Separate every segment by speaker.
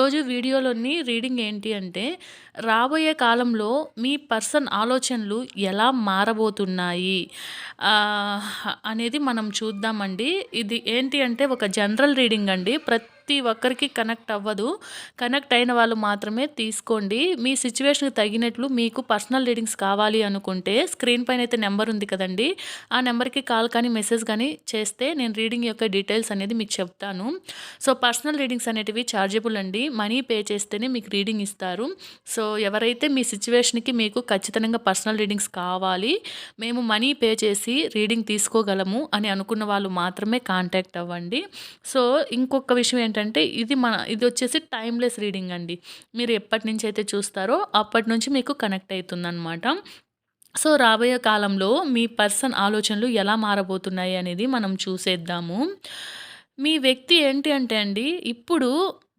Speaker 1: ఈరోజు వీడియోలోని రీడింగ్ ఏంటి అంటే రాబోయే కాలంలో మీ పర్సన్ ఆలోచనలు ఎలా మారబోతున్నాయి? అనేది మనం చూద్దామండి. ఇది ఏంటి అంటే ఒక జనరల్ రీడింగ్ అండి. ప్రతి ప్రతి ఒక్కరికి కనెక్ట్ అవ్వదు. కనెక్ట్ అయిన వాళ్ళు మాత్రమే తీసుకోండి. మీ సిచ్యువేషన్కి తగినట్లు మీకు పర్సనల్ రీడింగ్స్ కావాలి అనుకుంటే స్క్రీన్ పైన అయితే నెంబర్ ఉంది కదండి. ఆ నెంబర్కి కాల్ కానీ మెసేజ్ కానీ చేస్తే నేను రీడింగ్ యొక్క డీటెయిల్స్ అనేది మీకు చెప్తాను. సో పర్సనల్ రీడింగ్స్ అనేటివి ఛార్జబుల్ అండి. మనీ పే చేస్తేనే మీకు రీడింగ్ ఇస్తారు. సో ఎవరైతే మీ సిచ్యువేషన్కి మీకు ఖచ్చితంగా పర్సనల్ రీడింగ్స్ కావాలి మేము మనీ పే చేసి రీడింగ్ తీసుకోగలము అని అనుకున్న వాళ్ళు మాత్రమే కాంటాక్ట్ అవ్వండి. సో ఇంకొక విషయం ఏంటంటే ఇది మన ఇది వచ్చేసి టైమ్లెస్ రీడింగ్ అండి. మీరు ఎప్పటి నుంచి అయితే చూస్తారో అప్పటి నుంచి మీకు కనెక్ట్ అవుతుందన్నమాట. సో రాబోయే కాలంలో మీ పర్సన్ ఆలోచనలు ఎలా మారబోతున్నాయి అనేది మనం చూసేద్దాము. మీ వ్యక్తి ఏంటి అంటే అండి ఇప్పుడు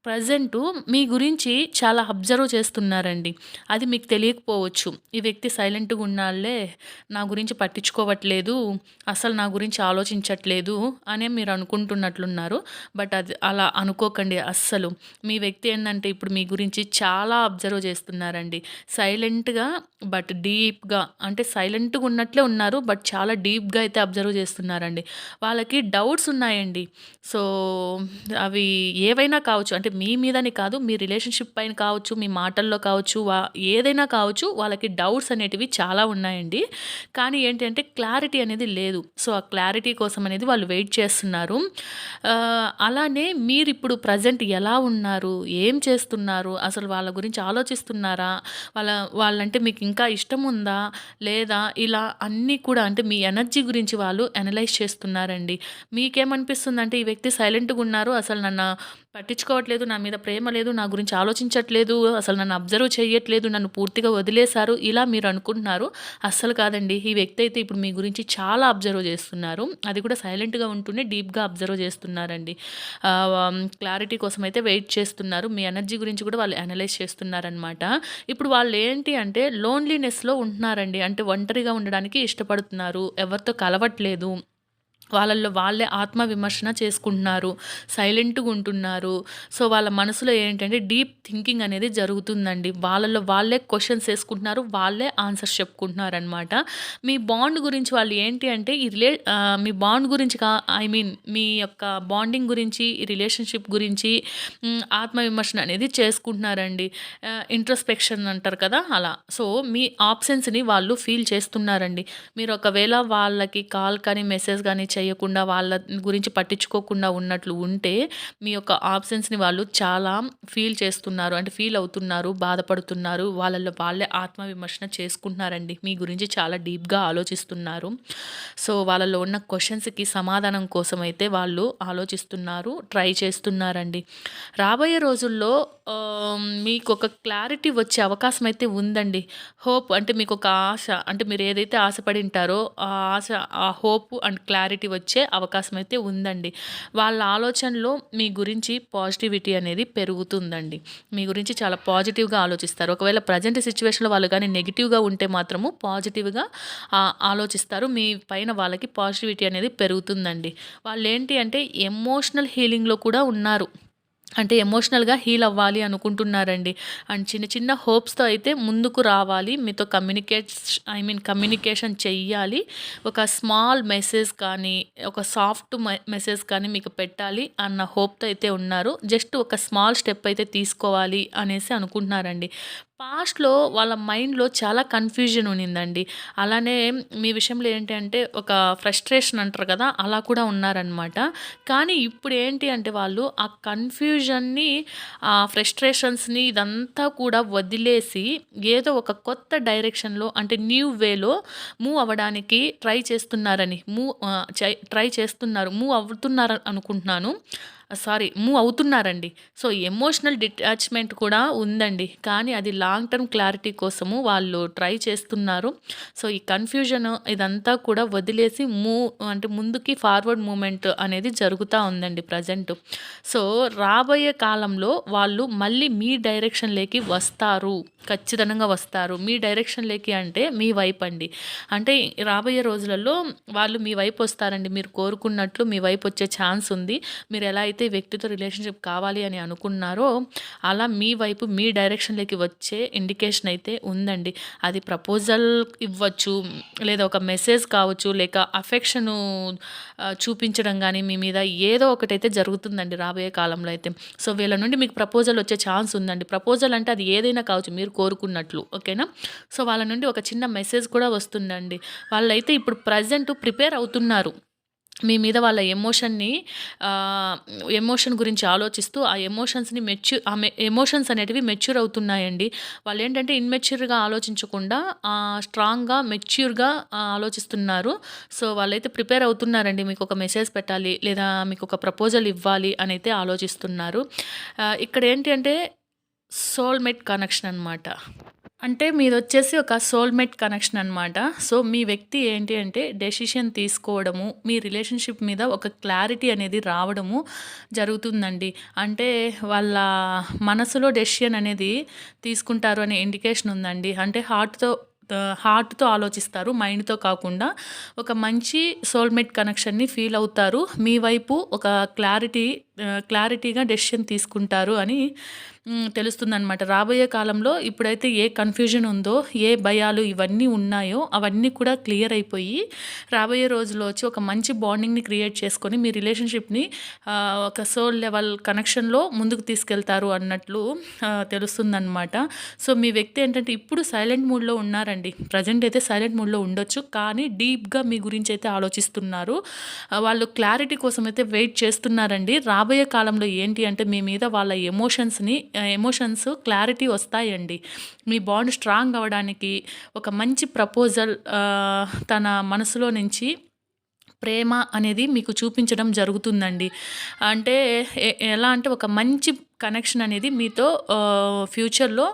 Speaker 1: ప్రజెంట్ మీ గురించి చాలా అబ్జర్వ్ చేస్తున్నారండి. అది మీకు తెలియకపోవచ్చు. ఈ వ్యక్తి సైలెంట్గా ఉన్నాళ్ళే నా గురించి పట్టించుకోవట్లేదు అసలు నా గురించి ఆలోచించట్లేదు అనే మీరు అనుకుంటున్నట్లున్నారు. బట్ అది అలా అనుకోకండి అస్సలు. మీ వ్యక్తి ఏంటంటే ఇప్పుడు మీ గురించి చాలా అబ్జర్వ్ చేస్తున్నారండి. సైలెంట్గా బట్ డీప్గా అంటే సైలెంట్గా ఉన్నట్లే ఉన్నారు బట్ చాలా డీప్గా అయితే అబ్జర్వ్ చేస్తున్నారండి. వాళ్ళకి డౌట్స్ ఉన్నాయండి. సో అవి ఏవైనా కావచ్చు అంటే మీ మీదని కాదు మీ రిలేషన్షిప్ పైన కావచ్చు మీ మాటల్లో కావచ్చు వా ఏదైనా కావచ్చు వాళ్ళకి డౌట్స్ అనేటివి చాలా ఉన్నాయండి. కానీ ఏంటంటే క్లారిటీ అనేది లేదు. సో ఆ క్లారిటీ కోసం అనేది వాళ్ళు వెయిట్ చేస్తున్నారు. అలానే మీరు ఇప్పుడు ప్రజెంట్ ఎలా ఉన్నారు ఏం చేస్తున్నారు అసలు వాళ్ళ గురించి ఆలోచిస్తున్నారా వాళ్ళ వాళ్ళంటే మీకు ఇంకా ఇష్టం ఉందా లేదా ఇలా అన్నీ కూడా అంటే మీ ఎనర్జీ గురించి వాళ్ళు అనలైజ్ చేస్తున్నారండి. మీకేమనిపిస్తుంది అంటే ఈ వ్యక్తి సైలెంట్గా ఉన్నారు అసలు నన్ను పట్టించుకోవట్లేదు నా మీద ప్రేమ లేదు నా గురించి ఆలోచించట్లేదు అసలు నన్ను అబ్జర్వ్ చేయట్లేదు నన్ను పూర్తిగా వదిలేశారు ఇలా మీరు అనుకుంటున్నారు. అస్సలు కాదండి. ఈ వ్యక్తి అయితే ఇప్పుడు మీ గురించి చాలా అబ్జర్వ్ చేస్తున్నారు. అది కూడా సైలెంట్గా ఉంటూనే డీప్గా అబ్జర్వ్ చేస్తున్నారండి. క్లారిటీ um, కోసం అయితే వెయిట్ చేస్తున్నారు. మీ ఎనర్జీ గురించి కూడా వాళ్ళు అనలైజ్ చేస్తున్నారనమాట ఇప్పుడు వాళ్ళు ఏంటి అంటే లోన్లీనెస్లో ఉంటున్నారండి. అంటే ఒంటరిగా ఉండడానికి ఇష్టపడుతున్నారు. ఎవరితో కలవట్లేదు. వాళ్ళల్లో వాళ్ళే ఆత్మవిమర్శన చేసుకుంటున్నారు సైలెంట్గా ఉంటున్నారు. సో వాళ్ళ మనసులో ఏంటంటే డీప్ థింకింగ్ అనేది జరుగుతుందండి. వాళ్ళల్లో వాళ్ళే క్వశ్చన్స్ వేసుకుంటున్నారు వాళ్ళే ఆన్సర్స్ చెప్పుకుంటున్నారు అనమాట మీ బాండ్ గురించి వాళ్ళు ఏంటి అంటే ఈ రిలే మీ బాండ్ గురించి కా ఐ మీన్ మీ యొక్క బాండింగ్ గురించి రిలేషన్షిప్ గురించి ఆత్మవిమర్శన అనేది చేసుకుంటున్నారండి. ఇంట్రస్పెక్షన్ అంటారు కదా అలా. సో మీ ఆప్షన్స్ని వాళ్ళు ఫీల్ చేస్తున్నారండి. మీరు ఒకవేళ వాళ్ళకి కాల్ కానీ మెసేజ్ కానీ చేయకుండా వాళ్ళ గురించి పట్టించుకోకుండా ఉన్నట్లు ఉంటే మీ యొక్క ఆప్షన్స్ని వాళ్ళు చాలా ఫీల్ చేస్తున్నారు. అంటే ఫీల్ అవుతున్నారు బాధపడుతున్నారు. వాళ్ళల్లో వాళ్ళే ఆత్మవిమర్శన చేసుకుంటున్నారండి. మీ గురించి చాలా డీప్గా ఆలోచిస్తున్నారు. సో వాళ్ళలో ఉన్న క్వశ్చన్స్కి సమాధానం కోసం అయితే వాళ్ళు ఆలోచిస్తున్నారు ట్రై చేస్తున్నారండి. రాబోయే రోజుల్లో మీకు ఒక క్లారిటీ వచ్చే అవకాశం అయితే ఉందండి. హోప్ అంటే మీకు ఒక ఆశ అంటే మీరు ఏదైతే ఆశపడి ఉంటారో ఆ ఆశ ఆ హోప్ అండ్ క్లారిటీ వచ్చే అవకాశం అయితే ఉందండి. వాళ్ళ ఆలోచనలో మీ గురించి పాజిటివిటీ అనేది పెరుగుతుందండి. మీ గురించి చాలా పాజిటివ్గా ఆలోచిస్తారు. ఒకవేళ ప్రజెంట్ సిచ్యువేషన్లో వాళ్ళు కానీ నెగిటివ్గా ఉంటే మాత్రము పాజిటివ్గా ఆలోచిస్తారు. మీ పైన వాళ్ళకి పాజిటివిటీ అనేది పెరుగుతుందండి. వాళ్ళు ఏంటి అంటే ఎమోషనల్ హీలింగ్లో కూడా ఉన్నారు. అంటే ఎమోషనల్గా హీల్ అవ్వాలి అనుకుంటున్నారండి. అండ్ చిన్న చిన్న హోప్స్తో అయితే ముందుకు రావాలి. మీతో కమ్యూనికేట్ ఐ మీన్ కమ్యూనికేషన్ చెయ్యాలి. ఒక స్మాల్ మెసేజ్ కానీ ఒక సాఫ్ట్ మెసేజ్ కానీ మీకు పెట్టాలి అన్న హోప్తో అయితే ఉన్నారు. జస్ట్ ఒక స్మాల్ స్టెప్ అయితే తీసుకోవాలి అనేసి అనుకుంటున్నారండి. పాస్ట్‌లో వాళ్ళ మైండ్‌లో చాలా కన్‌ఫ్యూజన్ ఉన్నిందండి. అలానే మీ విషయంలో ఏంటి అంటే ఒక ఫ్రస్ట్రేషన్ అంటారు కదా! అలా కూడా ఉన్నారనమాట. కానీ ఇప్పుడు ఏంటి అంటే వాళ్ళు ఆ కన్‌ఫ్యూజన్‌ని, ఆ ఫ్రస్ట్రేషన్స్‌ని ఇదంతా కూడా వదిలేసి ఏదో ఒక కొత్త డైరెక్షన్‌లో అంటే న్యూ వేలో మూవ్ అవ్వడానికి ట్రై చేస్తున్నారని. మూవ్ ట్రై చేస్తున్నారు. మూవ్ అవుతున్నారు అనుకుంటున్నాను. సారీ మూవ్ అవుతున్నారండి. సో ఎమోషనల్ డిటాచ్మెంట్ కూడా ఉందండి. కానీ అది లాంగ్ టర్మ్ క్లారిటీ కోసము వాళ్ళు ట్రై చేస్తున్నారు. సో ఈ కన్ఫ్యూజన్ ఇదంతా కూడా వదిలేసి మూవ్ అంటే ముందుకి ఫార్వర్డ్ మూమెంట్ అనేది జరుగుతూ ఉందండి ప్రజెంట్ సో రాబోయే కాలంలో వాళ్ళు మళ్ళీ మీ డైరెక్షన్లోకి వస్తారు. ఖచ్చితంగా వస్తారు. మీ డైరెక్షన్లోకి అంటే మీ వైపు అండి. అంటే రాబోయే రోజులలో వాళ్ళు మీ వైపు వస్తారండి. మీరు కోరుకున్నట్లు మీ వైపు వచ్చే ఛాన్స్ ఉంది. మీరు ఎలా అయితే వ్యక్తితో రిలేషన్షిప్ కావాలి అని అనుకున్నారో అలా మీ వైపు మీ డైరెక్షన్లోకి వచ్చే ఇండికేషన్ అయితే ఉందండి. అది ప్రపోజల్ ఇవ్వచ్చు లేదా ఒక మెసేజ్ కావచ్చు లేక అఫెక్షను చూపించడం కానీ మీ మీద ఏదో ఒకటైతే జరుగుతుందండి రాబోయే కాలంలో అయితే. సో వీళ్ళ నుండి మీకు ప్రపోజల్ వచ్చే ఛాన్స్ ఉందండి. ప్రపోజల్ అంటే అది ఏదైనా కావచ్చు మీరు కోరుకున్నట్లు ఓకేనా? సో వాళ్ళ నుండి ఒక చిన్న మెసేజ్ కూడా వస్తుందండి. వాళ్ళైతే ఇప్పుడు ప్రజెంట్ ప్రిపేర్ అవుతున్నారు. మీ మీద వాళ్ళ ఎమోషన్ని ఎమోషన్ గురించి ఆలోచిస్తూ ఆ ఎమోషన్స్ని మెచ్యూర్ ఆ ఎమోషన్స్ అనేటివి మెచ్యూర్ అవుతున్నాయండి. వాళ్ళు ఏంటంటే ఇన్మెచ్యూర్గా ఆలోచించకుండా స్ట్రాంగ్గా మెచ్యూర్గా ఆలోచిస్తున్నారు. సో వాళ్ళైతే ప్రిపేర్ అవుతున్నారండి. మీకు ఒక మెసేజ్ పెట్టాలి లేదా మీకు ఒక ప్రపోజల్ ఇవ్వాలి అని అయితే ఆలోచిస్తున్నారు. ఇక్కడ ఏంటి అంటే సోల్మేట్ కనెక్షన్ అనమాట అంటే మీదొచ్చేసి ఒక సోల్మేట్ కనెక్షన్ అనమాట సో మీ వ్యక్తి ఏంటి అంటే డెసిషన్ తీసుకోవడము మీ రిలేషన్షిప్ మీద ఒక క్లారిటీ అనేది రావడము జరుగుతుందండి. అంటే వాళ్ళ మనసులో డెసిషన్ అనేది తీసుకుంటారు అనే ఇండికేషన్ ఉందండి. అంటే హార్ట్తో హార్ట్తో ఆలోచిస్తారు మైండ్తో కాకుండా ఒక మంచి సోల్మేట్ కనెక్షన్ని ఫీల్ అవుతారు. మీ వైపు ఒక క్లారిటీ క్లారిటీగా డెసిషన్ తీసుకుంటారు అని తెలుస్తుందనమాట రాబోయే కాలంలో ఇప్పుడైతే ఏ కన్ఫ్యూజన్ ఉందో ఏ భయాలు ఇవన్నీ ఉన్నాయో అవన్నీ కూడా క్లియర్ అయిపోయి రాబోయే రోజుల్లో వచ్చి ఒక మంచి బాండింగ్ని క్రియేట్ చేసుకొని మీ రిలేషన్షిప్ని ఒక సోల్ లెవెల్ కనెక్షన్లో ముందుకు తీసుకెళ్తారు అన్నట్లు తెలుస్తుందన్నమాట. సో మీ వ్యక్తి ఏంటంటే ఇప్పుడు సైలెంట్ మూడ్లో ఉన్నారండి. ప్రజెంట్ అయితే సైలెంట్ మూడ్లో ఉండొచ్చు కానీ డీప్గా మీ గురించి అయితే ఆలోచిస్తున్నారు. వాళ్ళు క్లారిటీ కోసం అయితే వెయిట్ చేస్తున్నారండి. రాబోయే కాలంలో ఏంటి అంటే మీ మీద వాళ్ళ ఎమోషన్స్ని ఎమోషన్స్ క్లారిటీ వస్తాయండి. మీ బాండ్ స్ట్రాంగ్ అవ్వడానికి ఒక మంచి ప్రపోజల్ తన మనసులో నుంచి ప్రేమ అనేది మీకు చూపించడం జరుగుతుందండి. అంటే ఎలా అంటే ఒక మంచి కనెక్షన్ అనేది మీతో ఫ్యూచర్లో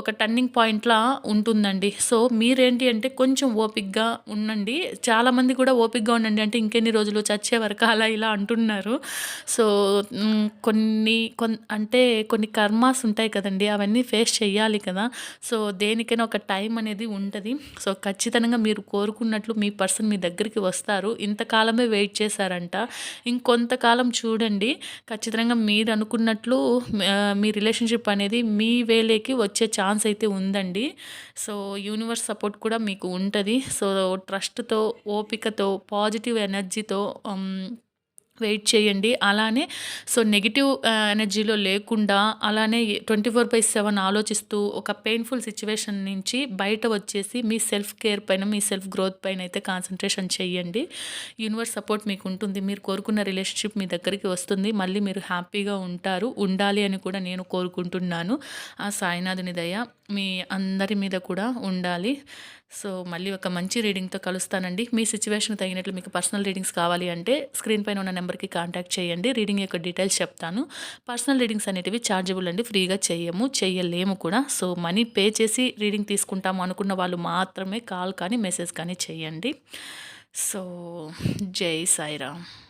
Speaker 1: ఒక టర్నింగ్ పాయింట్లా ఉంటుందండి. సో మీరేంటి అంటే కొంచెం ఓపిక్గా ఉండండి. చాలామంది కూడా ఓపిక్గా ఉండండి అంటే ఇంకెన్ని రోజులు చచ్చే వరకు అలా ఇలా అంటున్నారు. సో కొన్ని కొన్ అంటే కొన్ని కర్మాస్ ఉంటాయి కదండి అవన్నీ ఫేస్ చేయాలి కదా. సో దేనికైనా ఒక టైం అనేది ఉంటుంది. సో ఖచ్చితంగా మీరు కోరుకున్నట్లు మీ పర్సన్ మీ దగ్గరికి వస్తారు. ఇంతకాలమే వెయిట్ చేశారంట. ఇంకొంతకాలం చూడండి. ఖచ్చితంగా మీరు అనుకున్నట్లు మీ రిలేషన్షిప్ అనేది మీ వేలేకి వచ్చే ఛాన్స్ అయితే ఉందండి. సో యూనివర్స్ సపోర్ట్ కూడా మీకు ఉంటుంది. సో ట్రస్ట్తో ఓపికతో పాజిటివ్ ఎనర్జీతో వెయిట్ చేయండి. అలానే సో నెగిటివ్ ఎనర్జీలో లేకుండా అలానే ట్వంటీ ఫోర్ బై సెవెన్ ఆలోచిస్తూ ఒక పెయిన్ఫుల్ సిచ్యువేషన్ నుంచి బయట వచ్చేసి మీ సెల్ఫ్ కేర్ పైన మీ సెల్ఫ్ గ్రోత్ పైన అయితే కాన్సన్ట్రేషన్ చేయండి. యూనివర్స్ సపోర్ట్ మీకు ఉంటుంది. మీరు కోరుకున్న రిలేషన్షిప్ మీ దగ్గరికి వస్తుంది. మళ్ళీ మీరు హ్యాపీగా ఉంటారు. ఉండాలి అని కూడా నేను కోరుకుంటున్నాను. ఆ సాయినాథుని దయ మీ అందరి మీద కూడా ఉండాలి. సో మళ్ళీ ఒక మంచి రీడింగ్తో కలుస్తానండి. మీ సిచ్యువేషన్ తగినట్లు మీకు పర్సనల్ రీడింగ్స్ కావాలి అంటే స్క్రీన్ పైన ఉన్న నెంబర్కి కాంటాక్ట్ చేయండి. రీడింగ్ యొక్క డీటెయిల్స్ చెప్తాను. పర్సనల్ రీడింగ్స్ అనేటివి ఛార్జబుల్ అండి ఫ్రీగా చేయము చేయలేము కూడా. సో మనీ పే చేసి రీడింగ్ తీసుకుంటాము అనుకున్న వాళ్ళు మాత్రమే కాల్ కానీ మెసేజ్ కానీ చేయండి. సో జై సాయిరామ్.